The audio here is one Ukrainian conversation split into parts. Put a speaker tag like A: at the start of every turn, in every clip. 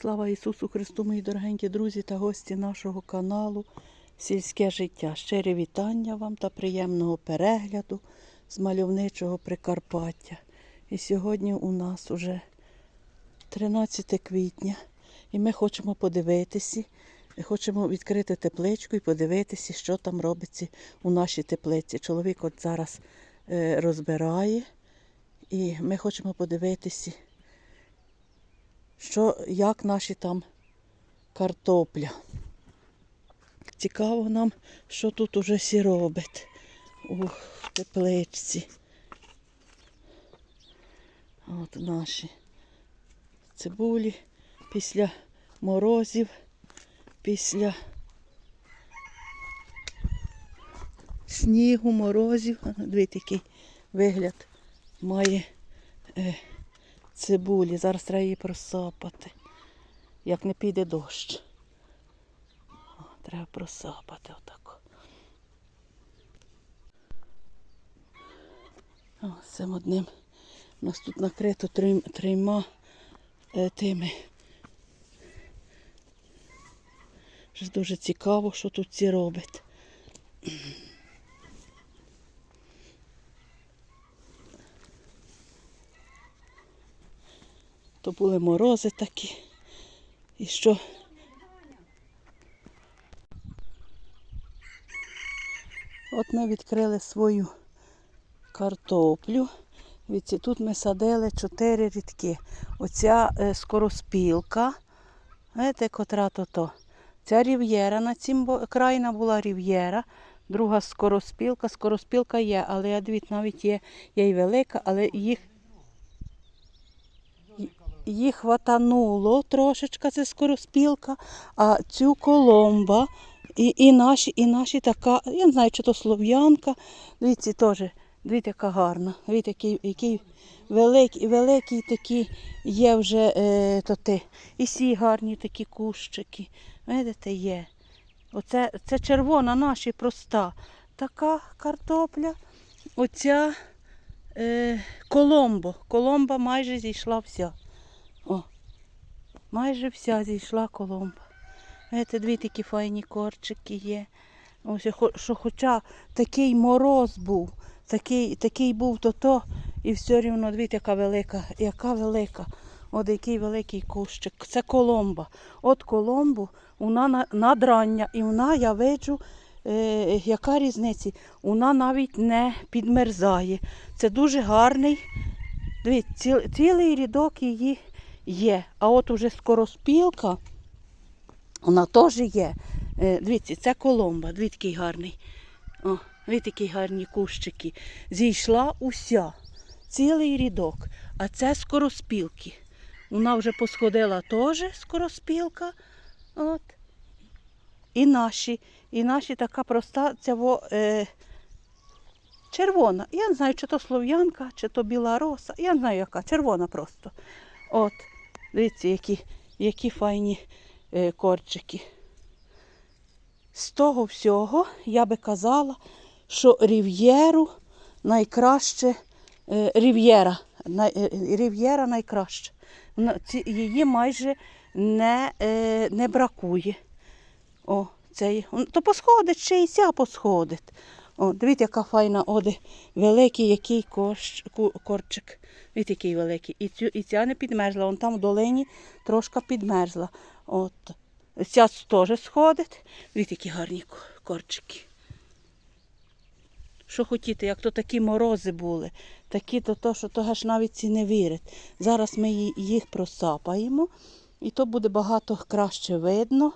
A: Слава Ісусу Христу, мої дорогенькі друзі та гості нашого каналу Сільське життя. Щирі вітання вам та приємного перегляду з мальовничого Прикарпаття. І сьогодні у нас уже 13 квітня, і ми хочемо подивитися, хочемо відкрити тепличку і подивитися, що там робиться у нашій теплиці. Чоловік от зараз е, розбирає, і ми хочемо подивитися що, як наші там картопля. Цікаво нам, що тут уже сі робить у тепличці. От наші цибулі після морозів, після снігу, морозів. Дивіться, який вигляд має. Цибулі. Зараз треба її просапати. Як не піде дощ. О, треба просапати отак. О, цим одним. У нас тут накрито трьома е, тими. Дуже цікаво, що тут ці робить. То були морози такі. І що? От ми відкрили свою картоплю. Віці, тут ми садили чотири рідки. Оця е, скороспілка, знаєте, котра то то. Ця рів'єра на цім крайна була рів'єра, друга скороспілка. Скороспілка є, але я дивіться, навіть є, є й велика, але їх їх хватануло трошечка, це скороспілка, а цю коломба і, і наші, і наші така, я не знаю, чи то слов'янка. Дивіться, теж, дивіться, яка гарна. Дивіться, який, який великий, великий такий є вже е, то ти. І сі гарні такі кущики. Видите, є. Оце це червона наша проста. Така картопля. Оця е, коломбо. Коломба майже зійшла вся. О, майже вся зійшла коломба. Знаєте, дві такі файні корчики є. Ось, що хоча такий мороз був, такий, такий був то то, і все рівно, дивіться, яка велика, яка велика. От який великий кущик. Це коломба. От коломбу, вона на- надрання, і вона, я виджу, е, яка різниця? Вона навіть не підмерзає. Це дуже гарний. Дивіться, цілий рядок її є. А от уже скороспілка, вона теж є. Е, Дивіться, це коломба, дивіться, який гарний. О, дивіться, які гарні кущики. Зійшла уся, цілий рядок. А це скороспілки. Вона вже посходила теж скороспілка. От. І наші. І наші така проста, во, е, червона. Я не знаю, чи то слов'янка, чи то біла роса. Я не знаю, яка. Червона просто. От, дивіться, які, які файні е, корчики. З того всього я би казала, що рів'єру найкраще е, рів'єра. Е, рів'єра найкраще. Її майже не, не бракує. О, цей, то посходить, ще і ця посходить. О, дивіться, яка файна оде, великий який корч, корчик. Дивіться, який великий. І, цю, і ця не підмерзла. Вон там в долині трошки підмерзла. От. Ця теж сходить. Дивіться, які гарні ко- корчики. Що хотіти, як то такі морози були, такі то, то що то аж навіть ці не вірить. Зараз ми їх просапаємо, і то буде багато краще видно.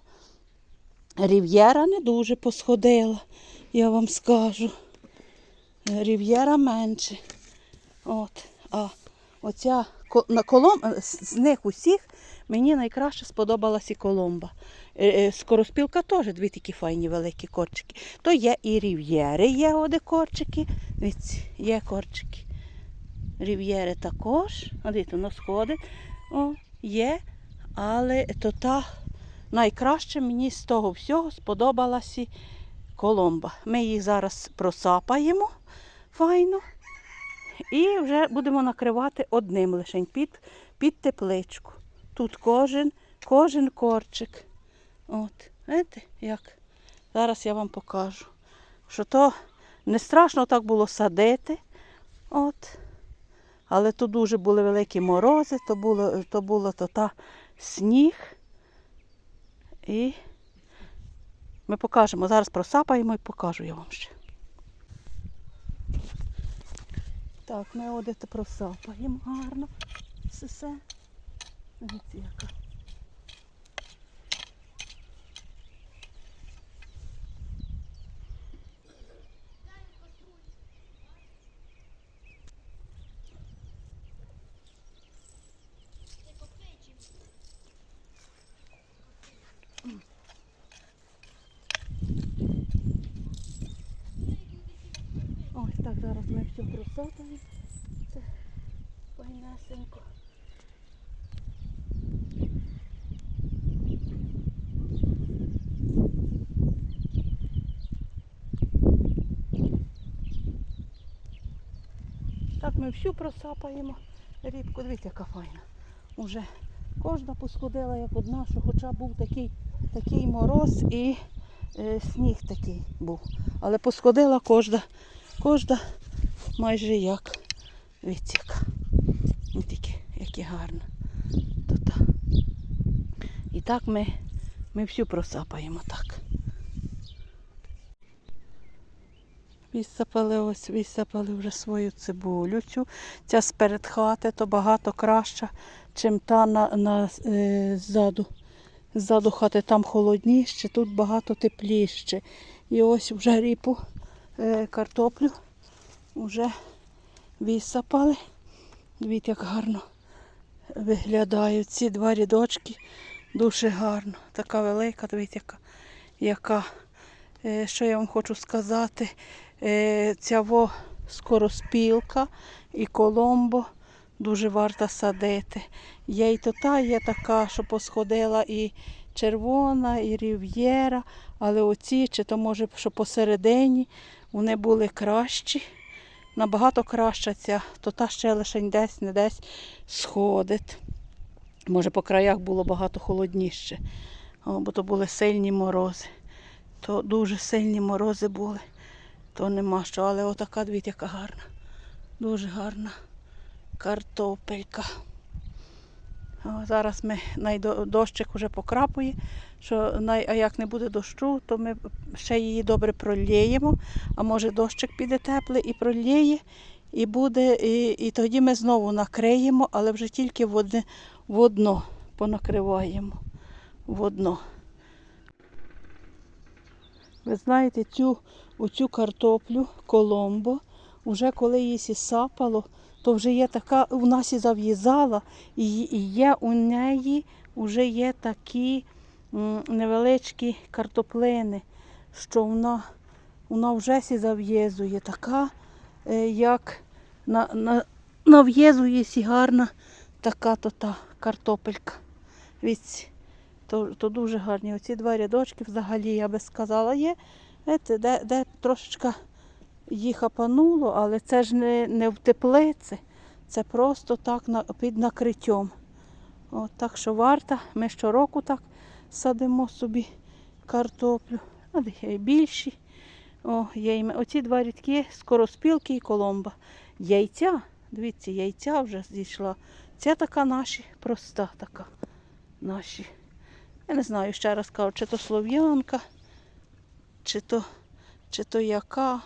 A: Рів'єра не дуже посходила, я вам скажу. Рів'єра менше. От. А оця на колом... з з них усіх мені найкраще сподобалась і коломба. Е, е, Скороспілка теж дві такі файні великі корчики. То є і рів'єри, є оде корчики. Дивіться, є корчики. Рів'єри також. Дивіться, воно сходить. О, є. Але то та найкраще мені з того всього сподобалася коломба. Ми їх зараз просапаємо файно. І вже будемо накривати одним лишень під, під тепличку. Тут кожен кожен корчик. От, знаєте, як? Зараз я вам покажу. Що то не страшно так було садити. От. Але то дуже були великі морози, то було то, було то та сніг. І ми покажемо. Зараз просапаємо і покажу я вам ще. Так, ми одете просапаємо гарно. Все. Дивіться, яка. Ось так зараз ми все просапаємо. Це файнесенько. Так ми всю просапаємо. Рібку, дивіться, яка файна. Уже кожна посходила як одна, що хоча був такий, такий мороз і е, сніг такий був. Але посходила кожна, кожна майже як. Яка. І тільки, які гарно. То та. І так ми, ми всю просапаємо так. Висапали ось, висапали вже свою цибулю. Цю. Ця сперед хати, то багато краща, чим та на, на, е, ззаду. Ззаду хати там холодніше, тут багато тепліше. І ось вже ріпу картоплю вже висапали. Дивіться, як гарно виглядають ці два рядочки. Дуже гарно. Така велика, дивіться, яка. яка. Е, Що я вам хочу сказати? Е, Ця во скороспілка і коломбо дуже варто садити. Є і то та є така, що посходила і червона, і рів'єра, але оці, чи то може, що посередині, вони були кращі. Набагато краща ця, то та ще лише десь, не десь сходить. Може, по краях було багато холодніше, бо то були сильні морози. То дуже сильні морози були, то нема що. Але отака, дивіться, яка гарна. Дуже гарна картопелька. Зараз ми дощик вже покрапує, що най, а як не буде дощу, то ми ще її добре проліємо. А може дощик піде теплий і проліє, і буде, і, і тоді ми знову накриємо, але вже тільки в одне, понакриваємо. В. Ви знаєте, цю, оцю картоплю коломбо, вже коли її сісапало, то вже є така, у нас і зав'їзала, і, є у неї вже є такі невеличкі картоплини, що вона, вона вже сі зав'єзує, така, е, як на, на, нав'єзує сі гарна така то та картопелька. Віць, то, то дуже гарні. Оці два рядочки взагалі, я би сказала, є. Де, де трошечка їх опануло, але це ж не, не в теплиці, це просто так на, під накриттям. От, так що варто, ми щороку так садимо собі картоплю. А є більші. О, є Оці два рядки скороспілки і коломба. Яйця, дивіться, яйця вже зійшла. Це така наші, проста така. Наші. Я не знаю, ще раз кажу, чи то слов'янка, чи то, чи то яка.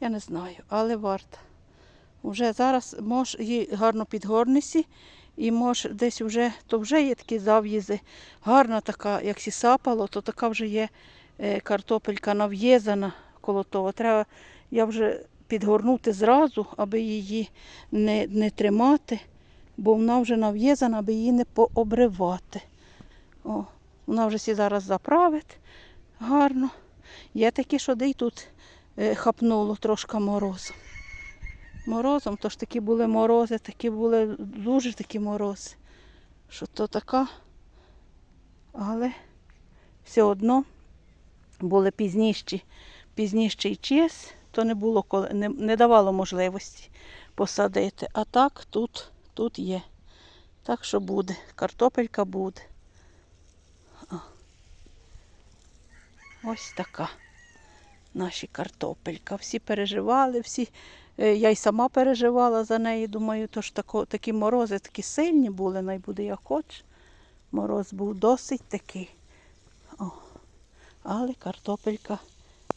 A: Я не знаю, але варта. Вже зараз мож її гарно підгорнися, і мож десь вже, то вже є такі зав'їзи. Гарна така, як сісапало, то така вже є е, картопелька нав'єзана коло того. Треба я вже підгорнути зразу, аби її не, не тримати, бо вона вже нав'єзана, аби її не пообривати. О, вона вже сі зараз заправить гарно. Є такі, що де й тут хапнуло трошки морозом. Морозом, то ж такі були морози, такі були дуже такі морози. Що то така. Але все одно були пізніші, пізніший час, то не було коли, не, не давало можливості посадити. А так тут, тут є. Так що буде. Картопелька буде. Ось така наша картопелька. Всі переживали, всі. е, Я й сама переживала за неї. Думаю, то ж тако, такі морози такі сильні були, най буде як хоч. Мороз був досить такий. О. Але картопелька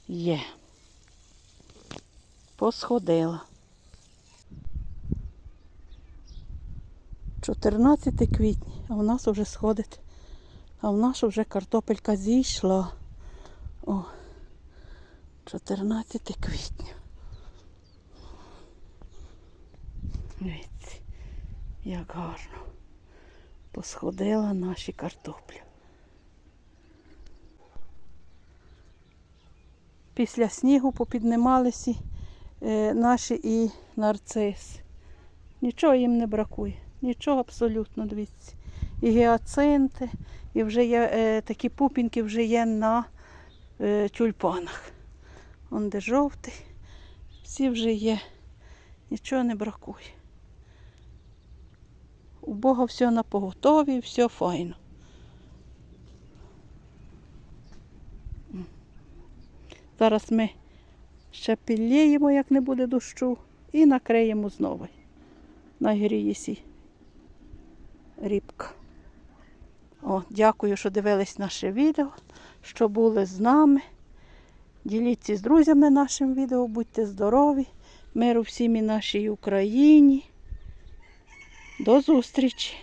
A: є. Посходила. 14 квітня, а в нас вже сходить. А в нас вже картопелька зійшла. О, 14 квітня. Дивіться, як гарно. Посходила наші картоплі. Після снігу попіднімалися е, наші і нарциси. Нічого їм не бракує. Нічого абсолютно, дивіться. І гіацинти, і вже є е, такі пупінки вже є на е, тюльпанах. Он де жовтий. Всі вже є. Нічого не бракує. У Бога все на поготові, все файно. Зараз ми ще підліємо, як не буде дощу, і накриємо знову. Нагрієсі рібка. О, дякую, що дивились наше відео, що були з нами. Діліться з друзями нашим відео, будьте здорові, миру всім і нашій Україні. До зустрічі!